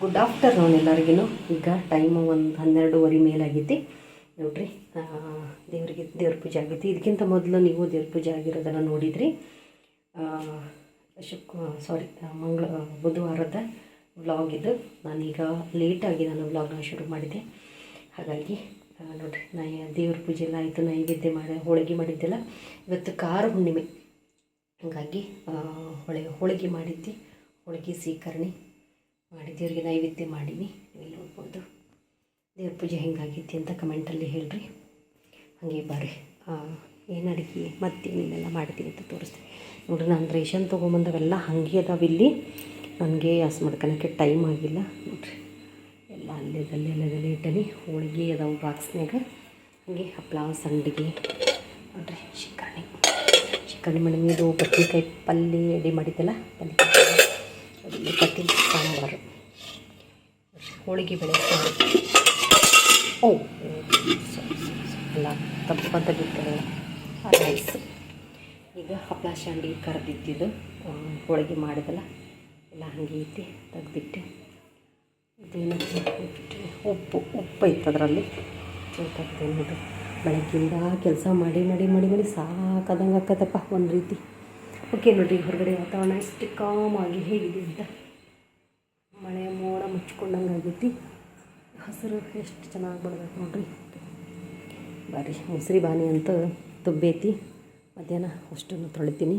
Good afternoon ಎಲ್ಲರಿಗೂ ಈಗ time ಒಂದು ಹನ್ನೆರಡೂವರೆ ಮೇಲಾಗೈತಿ. ನೋಡ್ರಿ ದೇವರಿಗೆ, ದೇವ್ರ ಪೂಜೆ ಆಗೈತಿ. ಇದಕ್ಕಿಂತ ಮೊದಲು ನೀವು ದೇವ್ರ ಪೂಜೆ ಆಗಿರೋದನ್ನು ನೋಡಿದ್ರಿ. ಶುಕ್ ಸಾರಿ ಮಂಗಳ, ಬುಧವಾರದ ವ್ಲಾಗ್ ಇದು. ನಾನೀಗ ಲೇಟಾಗಿ ನಾನು ವ್ಲಾಗ್ನ ಶುರು ಮಾಡಿದೆ ಹಾಗಾಗಿ ನೋಡಿರಿ ನೋಡ್ರಿ, ನಾ ದೇವ್ರ ಪೂಜೆ ಎಲ್ಲ ಆಯಿತು, ನೈವೇದ್ಯ ಮಾಡಿ, ಹೋಳಿಗೆ ಮಾಡಿದ್ದೆಲ್ಲ. ಇವತ್ತು ಕಾರ ಹುಣ್ಣಿಮೆ. ಹಾಗಾಗಿ ಹೊಳೆ, ಹೋಳಿಗೆ ಮಾಡಿದ್ದೆ ಹೋಳಿಗೆ ಸ್ವೀಕರಣೆ. ಮಾಡಿ ದೇವ್ರಿಗೆ ನೈವೇದ್ಯ ಮಾಡೀನಿ. ನೀವು ನೋಡ್ಬೋದು. ದೇವ್ರ ಪೂಜೆ ಹೆಂಗಾಗೈತಿ ಅಂತ ಕಮೆಂಟಲ್ಲಿ ಹೇಳ್ರಿ. ಹಾಗೆ ಬರ್ರಿ. ಏನು ಅಡುಗೆ ಮತ್ತೇನೇನೆಲ್ಲ ಮಾಡ್ತೀನಿ ಅಂತ ತೋರಿಸ್ತೀನಿ. ನೋಡ್ರಿ, ನಾನು ರೇಷನ್ ತೊಗೊಂಬಂದವೆಲ್ಲ ಹಾಗೆ ಅದಾವೆ ಇಲ್ಲಿ. ನನಗೆ ಹಸ್ ಮಾಡ್ಕೊಳಕ್ಕೆ ಟೈಮ್ ಆಗಿಲ್ಲ. ನೋಡ್ರಿ, ಎಲ್ಲ ಅಲ್ಲೇದಲ್ಲಿ ಅಲ್ಲೇದಲ್ಲಿ ಇಟ್ಟನಿ. ಹೋಳಿಗೆ ಅದಾವೆ ಬಾಕ್ಸ್ನಾಗ ಹಾಗೆ ಹಪ್ಪಳ ಸಂಡಿಗೆ ನೋಡ್ರಿ ಶಿಕಾಣಿ ಶಿಕರಣೆ ಮಾಡಿ ಇದು ಬದ್ನೆಕಾಯಿ ಪಲ್ಯ ರೆಡಿ ಮಾಡಿದ್ದಲ್ಲ ಪಲ್ಯ ಸಾಂಬಾರು. ಹೋಳಿಗೆ ಬೆಳೆ ಓ. ಅಲ್ಲ ಸಾರಿ ಎಲ್ಲ ತಪ್ಪಂತ ಬಿಡ್ತಾರೆ ರೈಸ್ ಈಗ ಹಪ್ಪಳ ಶಾಂಡಿ ಕರೆದಿದ್ದಿದ್ದು ಹೋಳಿಗೆ ಮಾಡಿದಲ್ಲ ಎಲ್ಲ ಹಾಗೆ ಐತಿ ತೆಗೆದಿಟ್ಟು. ಇದೇನು ಉಪ್ಪು ಉಪ್ಪು ಇತ್ತು ಅದರಲ್ಲಿ ತೆಗ್ದು ನೋಡ್ರಿ ಬೆಳಗ್ಗಿಂದ ಕೆಲಸ ಮಾಡಿ ಮಾಡಿ ಮಾಡಿ ಮಾಡಿ ಸಾಕಾದಂಗೆ ಆಕತ್ತಪ್ಪ ಒಂದು ರೀತಿ. ಓಕೆ ನೋಡಿರಿ ಹೊರಗಡೆ ವಾತಾವರಣ ಎಷ್ಟು ಕಾಮಾಗಿ ಹೇಗಿದೆ ಅಂತ. ಮಳೆ ಮೋಡ ಮುಚ್ಕೊಂಡಂಗೆ ಆಗೈತಿ ಹಸಿರು ಎಷ್ಟು ಚೆನ್ನಾಗಿ ಬಡ್ಬೇಕು ನೋಡ್ರಿ. ಬರ್ರಿ ಮುಸ್ರಿ ಬಾನಿ ಅಂತ ತುಬ್ಬೈತಿ ಮಧ್ಯಾಹ್ನ ಅಷ್ಟನ್ನು ತೊಳಿತೀನಿ.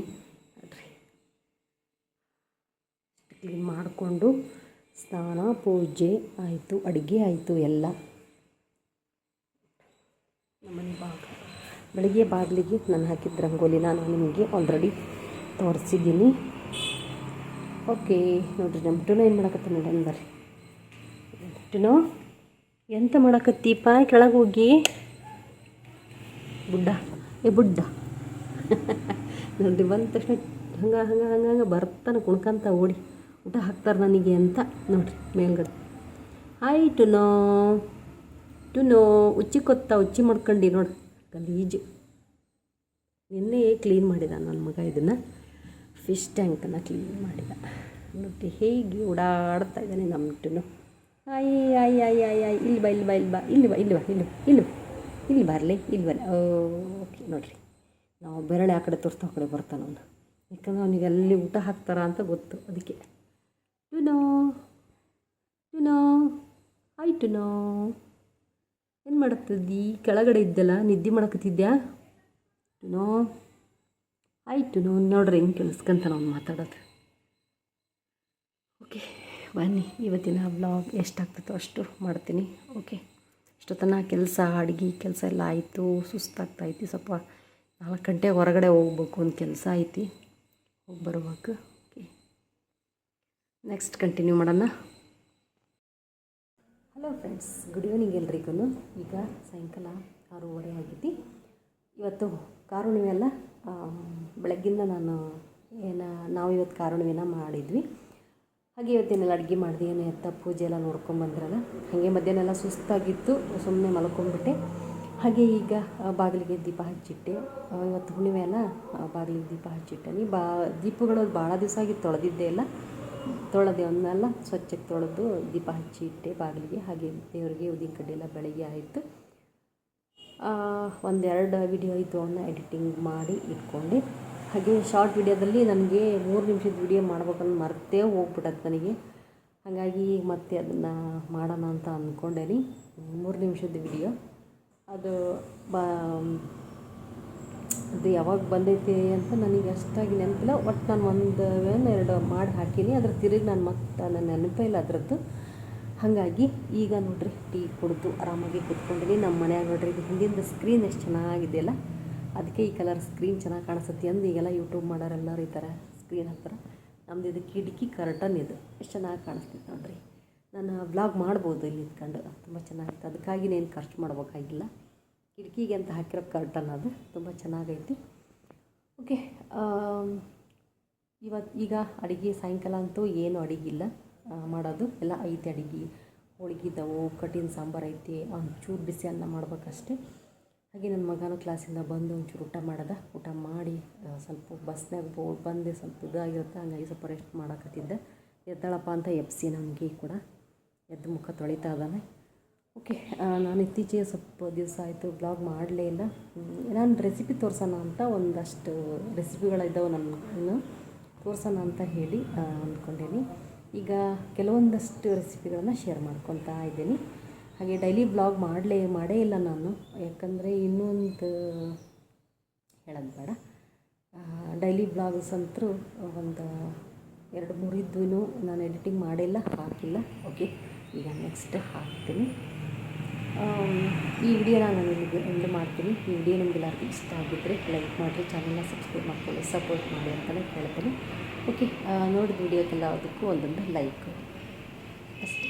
ನೋಡ್ರಿ. ಕ್ಲೀನ್ ಮಾಡಿಕೊಂಡು ಸ್ನಾನ, ಪೂಜೆ ಆಯಿತು, ಅಡುಗೆ ಆಯಿತು ಎಲ್ಲ. ನಮ್ಮನೆ ಬಾಗ ಬೆಳಗ್ಗೆ ಬಾಗಿಲಿಗೆ ನಾನು ಹಾಕಿದ ರಂಗೋಲಿ ನಾನು ನಿಮಗೆ ಆಲ್ರೆಡಿ ತೋರಿಸಿದ್ದೀನಿ. ಓಕೆ, ನೋಡ್ರಿ, ನಮ್ಮ ಟುನೋ ಏನು ಮಾಡಕತ್ತ ನೋಡಿ ಬರ್ರಿ. ಟುನೋ, ಎಂತ ಮಾಡಕತ್ತೀಪ? ಕೆಳಗೆ ಹೋಗಿ. ಬುಡ್ಡ, ಏ ಬುಡ್ಡ. ನೋಡ್ರಿ, ಬಂದ ತಕ್ಷಣ ಹಂಗೆ ಹಂಗೆ ಹಂಗೆ ಹಂಗೆ ಬರ್ತಾನೆ ಕುಣ್ಕಂತ ಓಡಿ. ಊಟ ಹಾಕ್ತಾರೆ ನನಗೆ ಅಂತ ನೋಡ್ರಿ, ಮೇಲ್ಗಡೆ. ಹಾಯ್ ಟುನೋ. ಟುನೋ, ಉಚ್ಚಿ ಕೊತ್ತ, ಉಚ್ಚಿ ಮಾಡ್ಕೊಂಡು ನೋಡಿ ಗಲೀಜು. ನಿನ್ನೆ ಕ್ಲೀನ್ ಮಾಡಿದ ನನ್ನ ಮಗ ಇದನ್ನು. ಫಿಶ್ ಟ್ಯಾಂಕನ್ನು ಕ್ಲೀನ್ ಮಾಡಿದ. ನೋಡಿ ಹೇಗೆ ಓಡಾಡ್ತಾ ಇದ್ದಾನೆ ನಮ್ಮ ಟುನು ಆಯ್ ಆಯ್ ಆಯ್ ಆಯ್ ಆಯ್, ಇಲ್ಲಿ ಬಾ ಇಲ್ಲಿ ಬಾ ಇಲ್ಲಿ ಬಾ ಇಲ್ಲಿ ಬಾ ಇಲ್ಲಿ ಬಾ, ಇಲ್ಲಿ ಇಲ್ಲಿ ಇಲ್ಲಿ ಬರಲಿ ಇಲ್ಲಿ ಬರಲಿ ಓಕೆ, ನೋಡಿರಿ. ನಾವು ಬೆರಳೆ ಆ ಕಡೆ ತೋರಿಸ್ತಾ ಆ ಕಡೆ ಬರ್ತಾನೆ ಅವನು. ಯಾಕಂದ್ರೆ ಅವನಿಗೆ ಅಲ್ಲಿ ಊಟ ಹಾಕ್ತಾರ ಅಂತ ಗೊತ್ತು ಅದಕ್ಕೆ. ಟುನೋ ಟುನೋ ಆಯ್ ಟುನೋ. ಏನು ಮಾಡುತ್ತಿದ್ದಿ ಕೆಳಗಡೆ ಇದ್ದಲ್ಲ, ನಿದ್ದೆ ಮಾಡಕತ್ತಿದ್ಯಾ? ಟುನೋ. ಆಯಿತು, ನಾವು ನೋಡ್ರಿ ಹೆಂಗೆ ಕೆಲಸ್ಕಂತ ನಾವು ಮಾತಾಡೋದು. ಓಕೆ ಬನ್ನಿ, ಇವತ್ತಿನ ಬ್ಲಾಗ್ ಎಷ್ಟಾಗ್ತೈತೋ ಅಷ್ಟು ಮಾಡ್ತೀನಿ ಓಕೆ ಇಷ್ಟೊತ್ತನ ಕೆಲಸ, ಅಡುಗೆ, ಕೆಲಸ ಎಲ್ಲ ಆಯಿತು ಸುಸ್ತಾಗ್ತೈತಿ ಸ್ವಲ್ಪ ನಾಲ್ಕು ಗಂಟೆ ಹೊರಗಡೆ ಹೋಗ್ಬೇಕು, ಒಂದು ಕೆಲಸ ಐತಿ, ಹೋಗಿ ಬರ್ಬೇಕು ಓಕೆ ನೆಕ್ಸ್ಟ್ ಕಂಟಿನ್ಯೂ ಮಾಡೋಣ. ಹಲೋ ಫ್ರೆಂಡ್ಸ್ ಗುಡ್ ಈವ್ನಿಂಗ್ ಎಲ್ರಿಗೂ ಈಗ ಸಾಯಂಕಾಲ ಆರೂವರೆ ಆಗೈತಿ ಇವತ್ತು ಕಾರುಣಿವೆ ಅಲ್ಲ ಬೆಳಗ್ಗಿಂದ ನಾನು ಏನು ನಾವು ಇವತ್ತು ಕಾರುಣಿವೆನ ಮಾಡಿದ್ವಿ. ಹಾಗೆ ಇವತ್ತೇನೆಲ್ಲ ಅಡುಗೆ ಮಾಡಿದೆ, ಏನು ಎತ್ತ ಪೂಜೆ ಎಲ್ಲ ನೋಡ್ಕೊಂಬಂದ್ರಲ್ಲ ಹಾಗೆ ಮಧ್ಯಾಹ್ನ ಎಲ್ಲ ಸುಸ್ತಾಗಿತ್ತು ಸುಮ್ಮನೆ ಮಲ್ಕೊಂಬಿಟ್ಟೆ ಹಾಗೆ ಈಗ ಬಾಗಿಲಿಗೆ ದೀಪ ಹಚ್ಚಿಟ್ಟೆ. ಇವತ್ತು ಹುಣ್ಣಿಮೆ ಅಲ್ಲ ಬಾಗಿಲಿಗೆ ದೀಪ ಹಚ್ಚಿಟ್ಟೆ ಬಾ, ದೀಪಗಳು ಭಾಳ ದಿವಸ ಆಗಿ ತೊಳೆದಿದ್ದೆ ಎಲ್ಲ ತೊಳೆದೆ ಒಂದಲ್ಲ, ಸ್ವಚ್ಛಕ್ಕೆ ತೊಳೆದು ದೀಪ ಹಚ್ಚಿಟ್ಟೆ ಬಾಗಿಲಿಗೆ. ಹಾಗೆ ದೇವರಿಗೆ ಉದಿನ ಕಡ್ಡಿ ಎಲ್ಲ ಬೆಳಗ್ಗೆ ಆಯಿತು. ಒಂದೆರಡು ವಿಡಿಯೋ ಇತ್ತು ಅವನ್ನ ಎಡಿಟಿಂಗ್ ಮಾಡಿ ಇಟ್ಕೊಂಡೆ. ಹಾಗೆ ಶಾರ್ಟ್ ವಿಡಿಯೋದಲ್ಲಿ ನನಗೆ ಮೂರು ನಿಮಿಷದ ವಿಡಿಯೋ ಮಾಡ್ಬೇಕನ್ನು ಮರ್ತೇ ಹೋಗ್ಬಿಟ್ಟದ್ದು ನನಗೆ. ಹಾಗಾಗಿ ಮತ್ತೆ ಅದನ್ನು ಮಾಡೋಣ ಅಂತ ಅಂದ್ಕೊಂಡೇನಿ ಮೂರು ನಿಮಿಷದ ವಿಡಿಯೋ ಅದು ಬಾ, ಅದು ಯಾವಾಗ ಬಂದೈತಿ ಅಂತ ನನಗೆ ಅಷ್ಟಾಗಿ ನೆನಪಿಲ್ಲ. ಒಟ್ಟು ನಾನು ಒಂದು ಎರಡು ಮಾಡಿ ಹಾಕೀನಿ. ಅದ್ರ ತಿರುಗಿ ನಾನು ಮತ್ತೆ ನನ್ನ ನೆನಪೇ ಇಲ್ಲ ಅದರದ್ದು. ಹಾಗಾಗಿ ಈಗ ನೋಡ್ರಿ ಟೀ ಕುಡಿದು ಆರಾಮಾಗಿ ಕೂತ್ಕೊಂಡಿನಿ ನಮ್ಮ ಮನೆಯಾಗ ನೋಡ್ರಿ ಇದು ಹಿಂದಿನ ಸ್ಕ್ರೀನ್ ಎಷ್ಟು ಚೆನ್ನಾಗಿದೆಯಲ್ಲ ಅದಕ್ಕೆ ಈ ಕಲರ್ ಸ್ಕ್ರೀನ್ ಚೆನ್ನಾಗಿ ಕಾಣಿಸುತ್ತೆ ಅಂದು ಈಗೆಲ್ಲ ಯೂಟ್ಯೂಬ್ ಮಾಡೋರೆಲ್ಲರೂ ಈ ಥರ ಸ್ಕ್ರೀನ್ ಹಾಕ್ತಾರೆ. ನಮ್ಮದು ಇದು ಕಿಟಕಿ ಕರ್ಟನ್ ಇದು. ಎಷ್ಟು ಚೆನ್ನಾಗಿ ಕಾಣಿಸ್ತೈತೆ ನೋಡ್ರಿ. ನಾನು ವ್ಲಾಗ್ ಮಾಡ್ಬೋದು ಇಲ್ಲಿ ಇದ್ಕೊಂಡು. ತುಂಬ ಚೆನ್ನಾಗಿತ್ತು. ಅದಕ್ಕಾಗಿ ನೇನು ಖರ್ಚು ಮಾಡಬೇಕಾಗಿಲ್ಲ. ಕಿಟಕಿಗೆ ಅಂತ ಹಾಕಿರೋ ಕರ್ಟನ್ ಅದು. ತುಂಬ ಚೆನ್ನಾಗೈತಿ. ಓಕೆ ಇವತ್ತು ಈಗ ಅಡುಗೆ ಸಾಯಂಕಾಲ ಅಂತೂ ಏನು ಆ, ಮಾಡೋದು. ಎಲ್ಲ ಐತೆ ಅಡುಗೆ. ಹೋಳಿಗೆ ಇದ್ದಾವೆ ಕಟ್ಟಿನ ಸಾಂಬಾರು ಐತಿ, ಒಂಚೂರು ಬಿಸಿ ಅನ್ನ ಮಾಡ್ಬೇಕಷ್ಟೆ. ಹಾಗೆ ನನ್ನ ಮಗನ ಕ್ಲಾಸಿಂದ ಬಂದು ಒಂಚೂರು ಊಟ ಮಾಡದ. ಊಟ ಮಾಡಿ ಸ್ವಲ್ಪ ಬಸ್ನಾಗ ಬೋ, ಬಂದು, ಸ್ವಲ್ಪ ಇದಾಗಿರುತ್ತೆ, ಹಂಗಾಗಿ ಸ್ವಲ್ಪ ರೆಸ್ಟ್ ಮಾಡಕತ್ತಿದ್ದೆ. ಎದ್ದಾಳಪ್ಪ ಅಂತ ಎಪ್ಸಿ ನಮಗೆ ಕೂಡ. ಎದ್ದು ಮುಖ ತೊಳಿತಾ ಇದ್ದಾನೆ. ಓಕೆ ನಾನು ಇತ್ತೀಚೆಗೆ ಸ್ವಲ್ಪ ದಿವಸ ಆಯಿತು ಬ್ಲಾಗ್ ಮಾಡಲೇ ಇಲ್ಲ. ನಾನು ರೆಸಿಪಿ ತೋರ್ಸೋಣ ಅಂತ ಒಂದಷ್ಟು ರೆಸಿಪಿಗಳಿದ್ದಾವೆ ನನ್ನ ಇನ್ನು ತೋರ್ಸೋಣ ಅಂತ ಹೇಳಿ ಅಂದ್ಕೊಂಡೀನಿ ಈಗ ಕೆಲವೊಂದಷ್ಟು ರೆಸಿಪಿಗಳನ್ನು ಶೇರ್ ಮಾಡ್ಕೊತಾ ಇದ್ದೀನಿ. ಹಾಗೆ ಡೈಲಿ ಬ್ಲಾಗ್ ಮಾಡಲೇ, ಮಾಡೇ ಇಲ್ಲ ನಾನು. ಯಾಕಂದರೆ ಇನ್ನೊಂದು ಹೇಳೋದು ಬೇಡ. ಡೈಲಿ ಬ್ಲಾಗ್ಸ್ ಅಂತೂ ಒಂದು ಎರಡು, ಮೂರು ಇದ್ದೂ ನಾನು ಎಡಿಟಿಂಗ್ ಮಾಡಿಲ್ಲ, ಹಾಕಿಲ್ಲ. ಓಕೆ ಈಗ ನೆಕ್ಸ್ಟ್ ಹಾಕ್ತೀನಿ. ಈ ವಿಡಿಯೋನ ನಾನು ನಿಮಗೆ ಎಂಡ್ ಮಾಡ್ತೀನಿ. ಈ ವಿಡಿಯೋ ನಿಮಗೆಲ್ಲರಿಗೂ ಇಷ್ಟ ಆಗಿದ್ದರೆ ಲೈಕ್ ಮಾಡಿರಿ ಚಾನಲ್ನ ಸಬ್ಸ್ಕ್ರೈಬ್ ಮಾಡ್ಕೊಳ್ಳಿ ಸಪೋರ್ಟ್ ಮಾಡಿ ಅಂತಲೇ ಹೇಳ್ತೀನಿ. ಓಕೆ ನೋಡಿದ ವಿಡಿಯೋಕ್ಕೆಲ್ಲ ಅದಕ್ಕೂ ಒಂದೊಂದು ಲೈಕ್ ಅಷ್ಟೇ.